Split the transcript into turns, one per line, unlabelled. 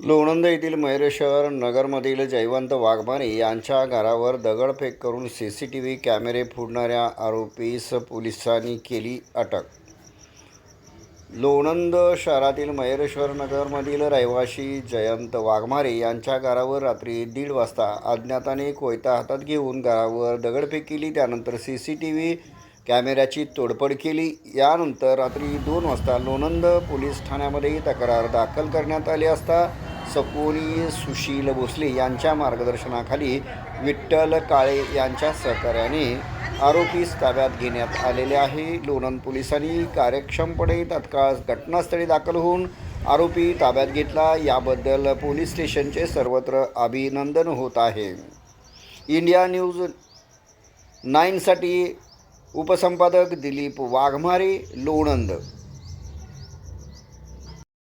लोणंद येथील मयुरेश्वर नगरमधील जयवंत वाघमारे यांच्या घरावर दगडफेक करून सी सी टी व्ही कॅमेरे फोडणाऱ्या आरोपीस पोलिसांनी केली अटक. लोणंद शहरातील मयुरेश्वर नगरमधील रहिवासी जयंत वाघमारे यांच्या घरावर रात्री दीड वाजता अज्ञाताने कोयता हातात घेऊन घरावर दगडफेक केली. त्यानंतर सी सी टी व्ही कॅमेऱ्याची तोडफोड केली. यानंतर रात्री दोन वाजता लोणंद पोलीस ठाण्यामध्ये तक्रार दाखल करण्यात आली असता सपोनी सुशील भोसले यांच्या मार्गदर्शनाखाली विठ्ठल काळे यांच्या सहकार्याने आरोपीस ताब्यात घेण्यात आलेले आहे. लोणंद पोलिसांनी कार्यक्षमपणे तत्काळ घटनास्थळी दाखल होऊन आरोपी ताब्यात घेतला. याबद्दल पोलीस स्टेशनचे सर्वत्र अभिनंदन होत आहे. इंडिया न्यूज नाईनसाठी उपसंपादक दिलीप वाघमारे लोणंद.